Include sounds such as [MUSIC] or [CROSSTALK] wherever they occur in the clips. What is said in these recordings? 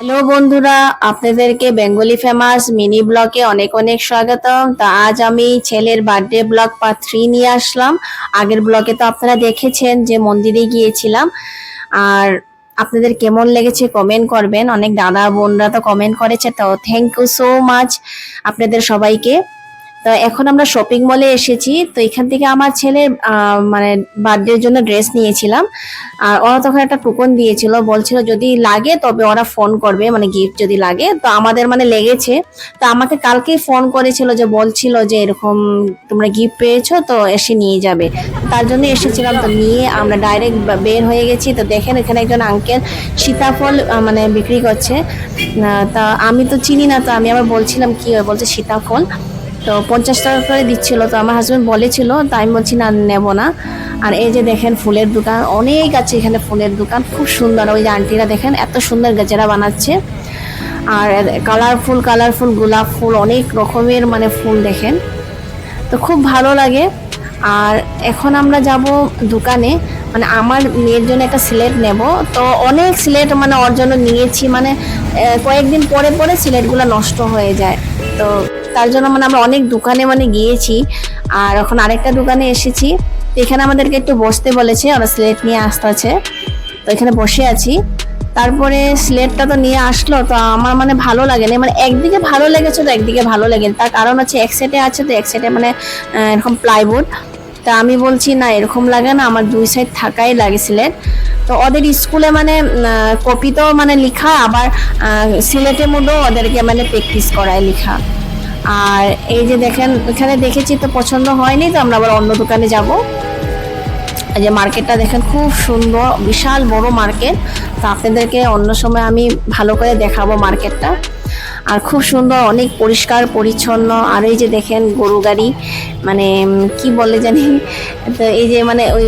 Hello বন্ধুরা, আপনাদেরকে Bengali famous mini ব্লগে অনেক অনেক স্বাগতম। তা আজ আমি ছেলের বার্থডে ব্লগ পার্ট থ্রি নিয়ে আসলাম। আগের ব্লগে তো আপনারা দেখেছেন যে মন্দিরে গিয়েছিলাম। আর আপনাদের কেমন লেগেছে কমেন্ট করবেন। অনেক দাদা বোনরা তো কমেন্ট করেছে, তো থ্যাংক ইউ সো মাচ আপনাদের সবাইকে। তো এখন আমরা শপিং মলে এসেছি। তো এখান থেকে আমার ছেলের মানে বার্থডের জন্য ড্রেস নিয়েছিলাম। আর ওরা তখন একটা টুকন দিয়েছিল, বলছিল যদি লাগে তবে ওরা ফোন করবে মানে গিফট যদি লাগে। তো আমাদের মানে লেগেছে। তো আমাকে কালকেই ফোন করেছিল যে, বলছিল যে এরকম তোমরা গিফট পেয়েছ, তো এসে নিয়ে যাবে। তার জন্য এসেছিলাম। তো নিয়ে আমরা ডাইরেক্ট বের হয়ে গেছি। তো দেখেন এখানে একজন আঙ্কেল সীতাফল মানে বিক্রি করছে। তা আমি তো চিনি না, তো আমি আবার বলছিলাম কি বলছে সীতাফল। তো পঞ্চাশ টাকা করে দিচ্ছিল, তো আমার হাজব্যান্ড বলেছিল, তো আমি বলছি, না, নেব না। আর এই যে দেখেন ফুলের দোকান, অনেক আছে এখানে ফুলের দোকান, খুব সুন্দর। ওই যে আন্টিরা দেখেন, এত সুন্দর গাছেরা বানাচ্ছে। আর কালারফুল কালারফুল গোলাপ ফুল, অনেক রকমের মানে ফুল দেখেন। তো খুব ভালো লাগে। আর এখন আমরা যাব দোকানে। মানে আমার মেয়ের জন্য একটা সিলেট নেব। তো অনেক সিলেট মানে ওর জন্য নিয়েছি। মানে কয়েকদিন পরে পরে সিলেটগুলো নষ্ট হয়ে যায়। তো তার জন্য মানে আমরা অনেক দোকানে মানে গিয়েছি। আর এখন আরেকটা দোকানে এসেছি। তো এখানে আমাদেরকে একটু বসতে বলেছে, ওরা স্লেট নিয়ে আসতে আছে তো এখানে বসে আছি। তারপরে স্লেটটা তো নিয়ে আসলো, তো আমার মানে ভালো লাগে না মানে একদিকে ভালো লেগেছে তো একদিকে ভালো লেগে তার কারণ হচ্ছে এক সাইডে আছে তো এক সাইডে মানে এরকম প্লাইউড তা আমি বলছি, না, এরকম লাগে না, আমার দুই সাইড থাকাই লাগে সিলেট তো ওদের স্কুলে মানে কপিতেও মানে লিখা, আবার সিলেটের মধ্যেও ওদেরকে মানে প্র্যাকটিস করায় লেখা। আর এই যে দেখেন, এখানে দেখেছি তো পছন্দ হয়নি, তো আমরা আবার অন্য দোকানে যাব। এই যে মার্কেটটা দেখেন, খুব সুন্দর, বিশাল বড় মার্কেট। তো আপনাদেরকে অন্য সময় আমি ভালো করে দেখাবো মার্কেটটা। আর খুব সুন্দর, অনেক পরিষ্কার, পরিচ্ছন্ন। আর এই যে দেখেন গরু গাড়ি মানে কি বলে জানি? তো এই যে মানে ওই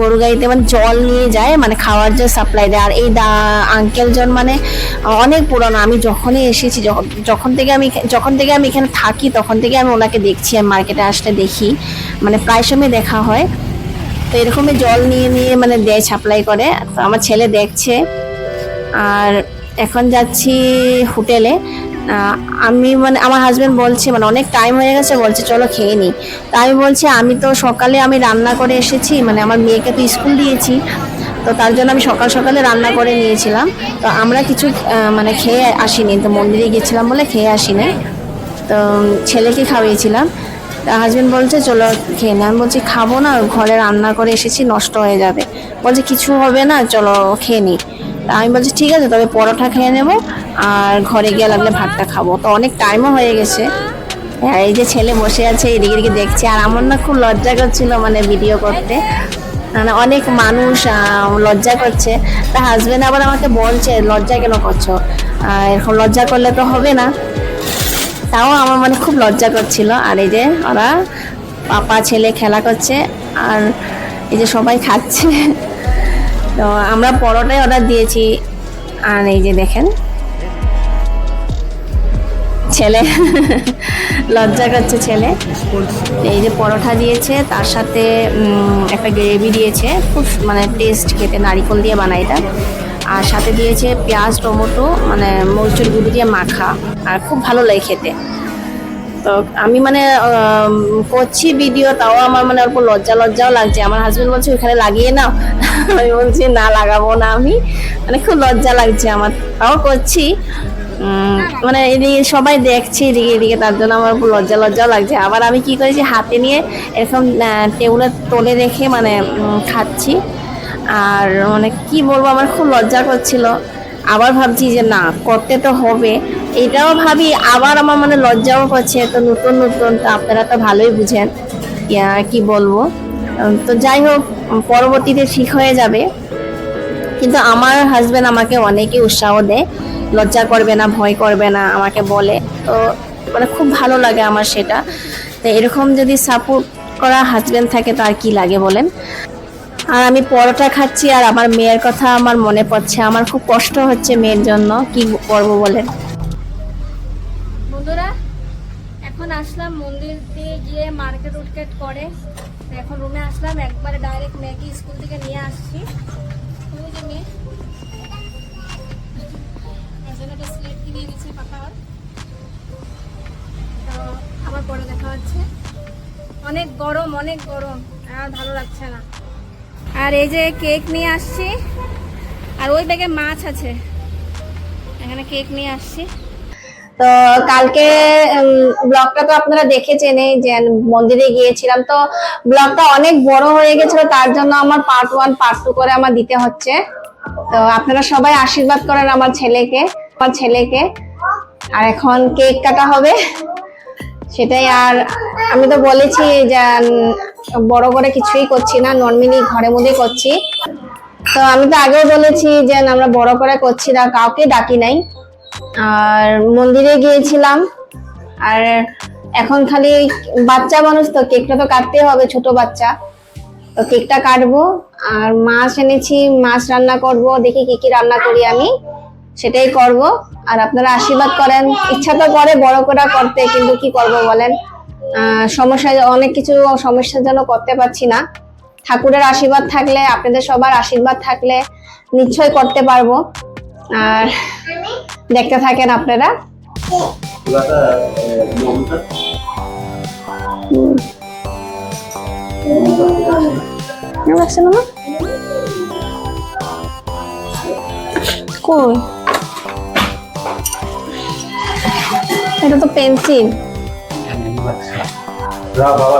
গরু গাড়িতে মানে জল নিয়ে যায় মানে খাওয়ার যে সাপ্লাই দেয়। আর এই দা আঙ্কেলজন মানে অনেক পুরনো। আমি যখনই এসেছি যখন থেকে আমি যখন থেকে আমি এখানে থাকি, তখন থেকে আমি ওনাকে দেখছি আমি মার্কেটে আসলে দেখি। মানে প্রায় সময় দেখা হয়। তো এরকমই জল নিয়ে নিয়ে মানে দেয় সাপ্লাই করে। তো আমার ছেলে দেখছে। আর এখন যাচ্ছি হোটেলে। আমি মানে আমার হাজবেন্ড বলছে মানে অনেক টাইম হয়ে গেছে, বলছে, চলো খেয়ে নিই তা আমি বলছি, আমি তো সকালে আমি রান্না করে এসেছি মানে আমার মেয়েকে তো স্কুল দিয়েছি, তো তার জন্য আমি সকাল সকালে রান্না করে নিয়েছিলাম। তো আমরা কিছু মানে খেয়ে আসিনি, তো মন্দিরে গেছিলাম বলে খেয়ে আসিনি। তো ছেলেকে খাওয়িয়েছিলাম। তা হাজবেন্ড বলছে, চলো খেয়ে নে। আমি বলছি, খাব না, ঘরে রান্না করে এসেছি, নষ্ট হয়ে যাবে। বলছে, কিছু হবে না, চলো খেয়ে নিই তা আমি বলছি, ঠিক আছে, তবে পরোটা খেয়ে নেব আর ঘরে গিয়ে লাগলে ভাতটা খাব। তো অনেক টাইমও হয়ে গেছে। হ্যাঁ এই যে ছেলে বসে আছে, এদিকে এদিকে দেখছে। আর আমার না খুব লজ্জা করছিল মানে ভিডিও করতে। মানে অনেক মানুষ লজ্জা করছে। তা হাজবেন্ড আবার আমাকে বলছে, লজ্জা কেন করছ? এরকম লজ্জা করলে তো হবে না। তাও আমার মানে খুব লজ্জা করছিল। আর এই যে ওরা পাপা, ছেলে খেলা করছে। আর এই যে সবাই খাচ্ছে। তো আমরা পরোটাই অর্ডার দিয়েছি। আর এই যে দেখেন। ছেলে। লজ্জা করছে ছেলে। এই যে পরোটা দিয়েছে, তার সাথে একটা গ্রেভি দিয়েছে। খুব মানে টেস্ট খেতে, নারিকল দিয়ে বানায় এটা। আর সাথে দিয়েছে পেঁয়াজ, টমেটো মানে মরিচের গুঁড়ো দিয়ে মাখা। আর খুব ভালো লাগে খেতে। তো আমি মানে করছি ভিডিও তাও আমার মানে অল্প লজ্জা লজ্জাও লাগছে। আমার হাজবেন্ড বলছে ওখানে লাগিয়ে নাও। [LAUGHS] আমি বলছি, না, লাগাবো না আমি। মানে খুব লজ্জা লাগছে আমার, তাও করছি। মানে এদিকে সবাই দেখছে এদিকে এদিকে, তার জন্য আমার খুব লজ্জা লজ্জাও লাগছে। আবার আমি কি করেছি, হাতে নিয়ে এরকম টেবিলে তোলে রেখে মানে খাচ্ছি। আর মানে কি বলব, আমার খুব লজ্জা করছিল। আবার ভাবছি যে, না, করতে তো হবে। এটাও ভাবি, আবার আমার মানে লজ্জাও করছে, তো নতুন নতুন, তো আপনারা তো ভালোই বুঝেন কি বলব। তো যাই হোক পরবর্তীতে ঠিক হয়ে যাবে। কিন্তু আমার হাজব্যান্ড আমাকে অনেকই উৎসাহ দেয়, লজ্জা করবে না, ভয় করবে না, আমাকে বলে। তো মানে খুব ভালো লাগে আমার সেটা। তো এরকম যদি সাপোর্ট করা হাজব্যান্ড থাকে, তো আর কি লাগে বলেন? আর আমি পরোটা খাচ্ছি, আর আমার মেয়ের কথা আমার মনে পড়ছে। আমার খুব কষ্ট হচ্ছে মেয়ের জন্য, কি করব বলেন? এখন আসলাম মন্দির দিয়ে গিয়ে মার্কেট উটকেট করে। এখন রুমে আসলাম একবারে ডাইরেক্ট মেয়েকে স্কুল থেকে নিয়ে আসছি। তুমি যে মেয়ে? স্লেট কিনে এনেছে পাপা তো আবার পরে দেখা হচ্ছে। অনেক গরম অনেক গরম। আর ভালো লাগছে না। আর এই যে কেক নিয়ে আসছি। আর ওই ব্যাগে মাছ আছে। এখানে কেক নিয়ে আসছি। তো কালকে ব্লগটা তো আপনারা দেখেছেন যে মন্দিরে গিয়েছিলাম। তো ব্লগটা অনেক বড় হয়ে গেছিল, তার জন্য আমার পার্ট ওয়ান পার্ট টু করে আমার দিতে হচ্ছে। তো আপনারা সবাই আশীর্বাদ করেন আমার ছেলেকে আমার ছেলেকে। আর এখন কেক কাটা হবে, সেটাই। আর আমি তো বলেছি যে বড় করে কিছুই করছি না নর্মালি ঘরের মধ্যেই করছি। তো আমি তো আগেও বলেছি যে, আমরা বড় করে করছি না, কাউকে ডাকি নাই। আর মন্দিরে গিয়েছিলাম। আর এখন খালি বাচ্চা মানুষ তো, কেকটা তো কাটতে হবে, ছোট বাচ্চা। তো কেকটা কাটবো, আর মাছ এনেছি, মাছ রান্না করব, দেখি কি কি রান্না করি আমি। সেটাই করব। আর আপনারা আশীর্বাদ করেন। ইচ্ছা তো করে বড় করে করতে, কিন্তু কি করব বলেন? সমস্যা, অনেক কিছু সমস্যার জন্য করতে পারছি না। ঠাকুরের আশীর্বাদ থাকলে, আপনাদের সবার আশীর্বাদ থাকলে নিশ্চয় করতে পারব। আর দেখতে থাকেন আপনারা। চুলাটা লাগছে না কই? এটা তো পেন্সিল। যা বাবা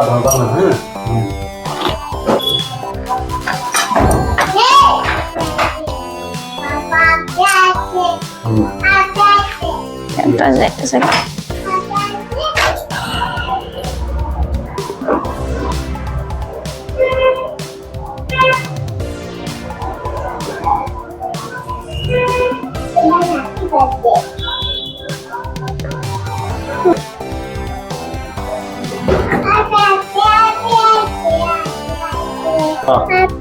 ধরবা না হ্যাঁ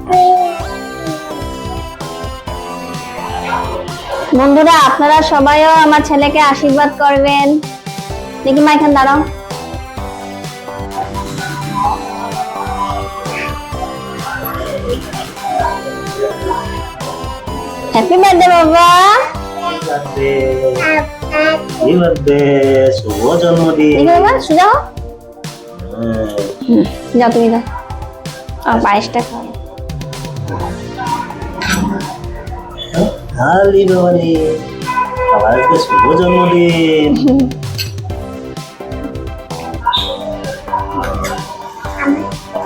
বন্ধুরা আপনারা সবাইও আমার ছেলেকে আশীর্বাদ করবেন। দেখি মা এখানে দাঁড়াও। হ্যাপি বার্থডে বাবা। এই বার্থডে শুভ জন্মদিন। দেখি বাবা সুজাও। হ্যাঁ। যাও তুমি যাও। আর পায়েসটা খাও। হালি বাবা রে বাবার আজকে শুভ জন্মদিন।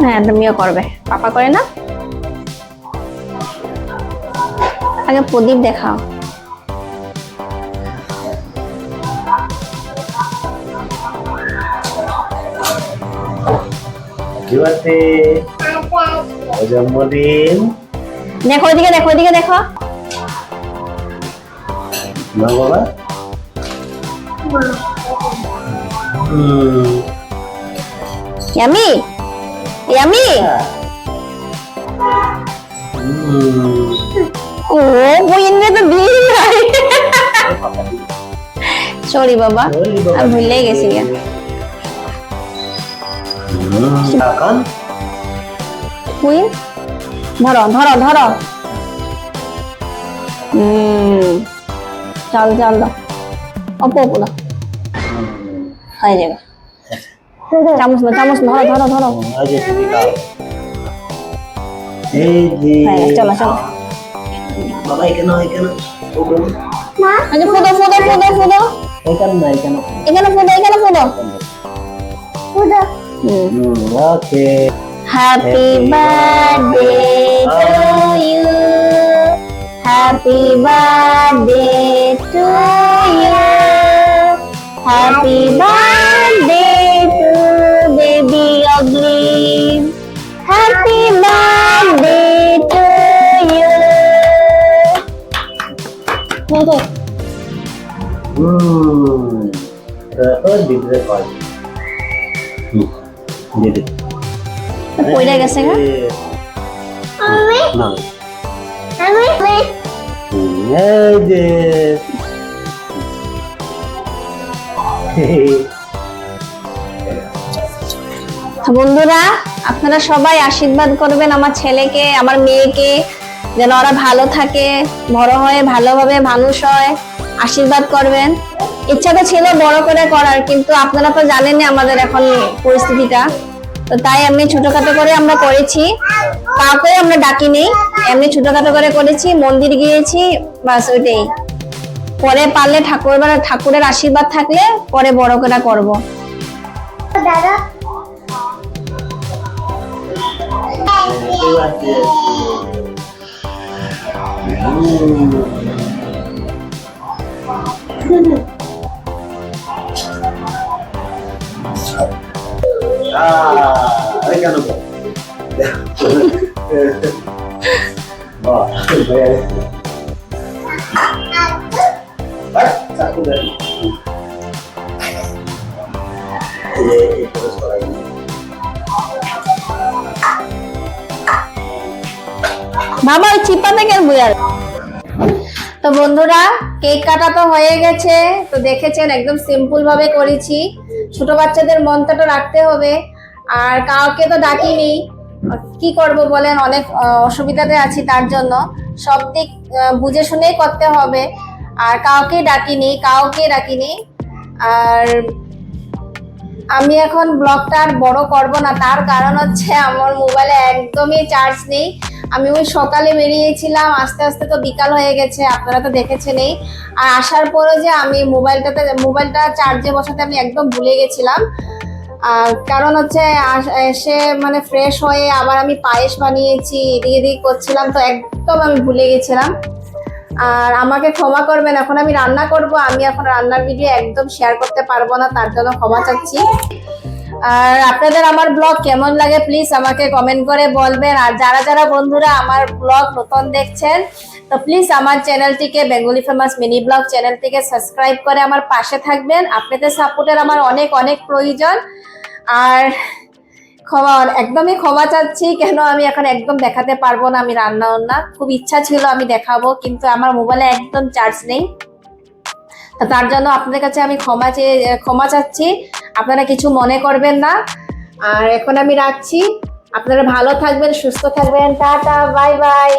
হ্যাঁ তুমিও করবে। পাপা করে না? আগে প্রদীপ দেখাও। জন্মদিন। দেখো ওইদিকে দেখো ওইদিকে দেখো। না বাবা হুম ইয়ামি ইয়ামি হুম ও বুইনে তো দিই নাই সরি বাবা ওই বাবা। আমি ভুলেই গেছি গা। হুম, এখন কুইন ধরো ধরো ধরো হুম চল চল দাও অপো অপো দাও হয়ে যাবে চামচ না চামচ না ধরো ধরো ধরো এই যে তুমি খাও। এই যে হয়ে গেছে, চলো, চলো। বাবা এখানে এখানে আচ্ছা ফুদো ফুদো ফুদো ফুদো এখানে না এখানে এখানে ফুদো এখানে ফুদো ফুদো হুম ওকে Happy birthday to you. Happy birthday to you. Happy birthday to baby ugly. Happy birthday to you. Nih, nih. হুম তারপর দিতে কয় হুম দিদি পড়ে গেছে গা না হুম, এই যে। বন্ধুরা আপনারা সবাই আশীর্বাদ করবেন আমার ছেলেকে আমার মেয়েকে যেন ওরা ভালো থাকে বড় হয়ে ভালোভাবে মানুষ হয়। আশীর্বাদ করবেন। ইচ্ছা তো ছিল বড় করে করার কিন্তু আপনারা তো জানেনই আমাদের এখন পরিস্থিতিটা। তো তাই এমনি ছোটখাটো করে আমরা করেছি। কাউকে আমরা ডাকিনি। এমনি ছোটখাটো করে করেছি মন্দির গিয়েছি বাস ওইটাই। পরে পারলে ঠাকুর ঠাকুরের আশীর্বাদ থাকলে পরে বড় করে করব। birthday. Eh, terus parang বাবা ওই চিপাতে কেন বুয়ার তো বন্ধুরা কেক কাটা তো হয়ে গেছে। তো দেখেছেন একদম সিম্পল ভাবে করেছি। ছোট বাচ্চাদের মনটা তো রাখতে হবে। আর কাউকে তো ডাকিনি। কি করব বলেন, অনেক অসুবিধাতে আছি তার জন্য। সব দিক বুঝে শুনেই করতে হবে। আর কাউকে ডাকিনি কাউকে ডাকিনি। আর আমি এখন ব্লগটা আর বড় করব না। তার কারণ হচ্ছে আমার মোবাইলে একদমই চার্জ নেই। আমি ওই সকালে বেরিয়েছিলাম, আস্তে আস্তে তো বিকাল হয়ে গেছে, আপনারা তো দেখেছেনই। আর আসার পরে যে আমি মোবাইলটাতে, মোবাইলটা চার্জে বসাতে আমি একদম ভুলে গেছিলাম। কারণ হচ্ছে এসে মানে ফ্রেশ হয়ে আবার আমি পায়েস বানিয়েছি, এদিকে এদিকে করছিলাম তো একদম আমি ভুলে গেছিলাম। আর আমাকে ক্ষমা করবেন, এখন আমি রান্না করব, আমি এখন রান্নার ভিডিও একদম শেয়ার করতে পারব না, তার জন্য ক্ষমা চাচ্ছি। আর আপনাদের আমার ব্লগ কেমন লাগে প্লিজ আমাকে কমেন্ট করে বলবেন। আর যারা যারা বন্ধুরা আমার ব্লগ নতুন দেখছেন তো প্লিজ আমার চ্যানেলটিকে বেঙ্গলি ফেমাস মিনি ব্লগ চ্যানেলটিকে সাবস্ক্রাইব করে আমার পাশে থাকবেন। আপনাদের সাপোর্টের আমার অনেক অনেক প্রয়োজন। আর ক্ষমা, একদমই ক্ষমা চাচ্ছি, কেন আমি এখন একদম দেখাতে পারব না, আমি রান্না বান্না খুব ইচ্ছা ছিল আমি দেখাবো, কিন্তু আমার মোবাইলে একদম চার্জ নেই। তার জন্য আপনাদের কাছে আমি ক্ষমা চেয়ে, ক্ষমা চাচ্ছি। আপনারা কিছু মনে করবেন না। আর এখন আমি রাখছি। আপনারা ভালো থাকবেন, সুস্থ থাকবেন। Tata bye bye